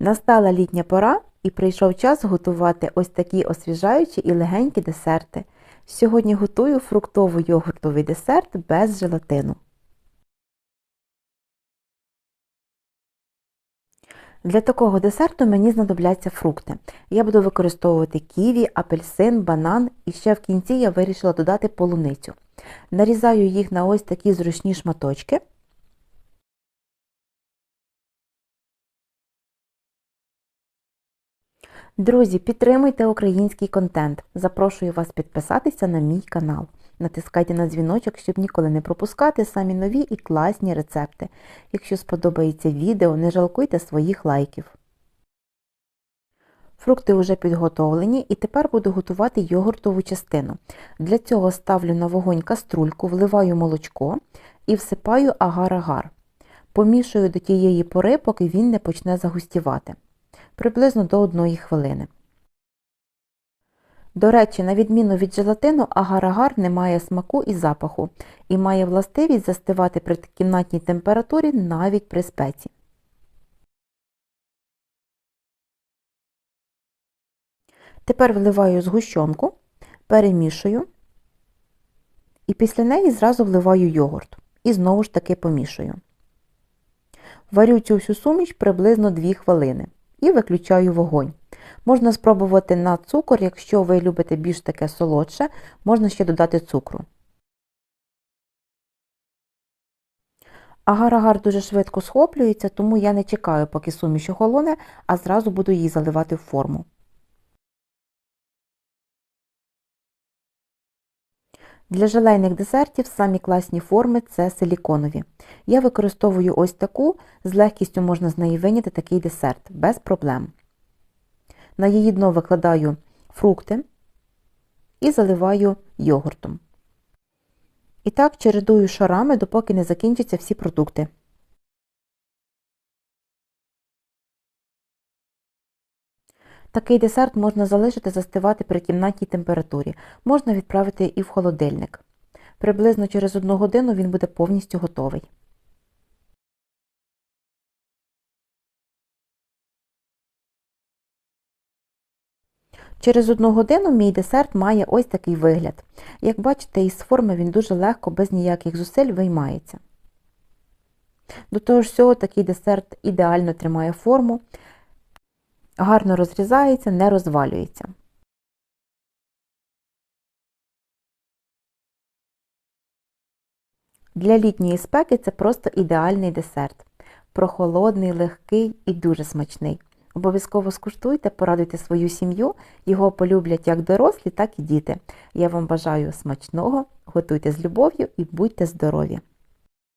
Настала літня пора і прийшов час готувати ось такі освіжаючі і легенькі десерти. Сьогодні готую фруктово-йогуртовий десерт без желатину. Для такого десерту мені знадобляться фрукти. Я буду використовувати ківі, апельсин, банан і ще в кінці я вирішила додати полуницю. Нарізаю їх на ось такі зручні шматочки. Друзі, підтримуйте український контент. Запрошую вас підписатися на мій канал. Натискайте на дзвіночок, щоб ніколи не пропускати самі нові і класні рецепти. Якщо сподобається відео, не жалкуйте своїх лайків. Фрукти вже підготовлені і тепер буду готувати йогуртову частину. Для цього ставлю на вогонь каструльку, вливаю молочко і всипаю агар-агар. Помішую до тієї пори, поки він не почне загустівати. Приблизно до 1 хвилини. До речі, на відміну від желатину, агар-агар не має смаку і запаху і має властивість застивати при кімнатній температурі навіть при спеці. Тепер вливаю згущенку, перемішую і після неї зразу вливаю йогурт і знову ж таки помішую. Варю цю всю суміш приблизно 2 хвилини і виключаю вогонь. Можна спробувати на цукор, якщо ви любите більш таке солодше, можна ще додати цукру. Агар-агар дуже швидко схоплюється, тому я не чекаю, поки суміш охолоне, а зразу буду її заливати в форму. Для желейних десертів самі класні форми це силіконові. Я використовую ось таку, з легкістю можна з неї виняти такий десерт, без проблем. На її дно викладаю фрукти і заливаю йогуртом. І так чередую шарами, допоки не закінчаться всі продукти. Такий десерт можна залишити застивати при кімнатній температурі, можна відправити і в холодильник. Приблизно через одну годину він буде повністю готовий. Через одну годину мій десерт має ось такий вигляд. Як бачите, із форми він дуже легко, без ніяких зусиль виймається. До того ж всього, такий десерт ідеально тримає форму, гарно розрізається, не розвалюється. Для літньої спеки це просто ідеальний десерт. Прохолодний, легкий і дуже смачний. Обов'язково скуштуйте, порадуйте свою сім'ю, його полюблять як дорослі, так і діти. Я вам бажаю смачного, готуйте з любов'ю і будьте здорові!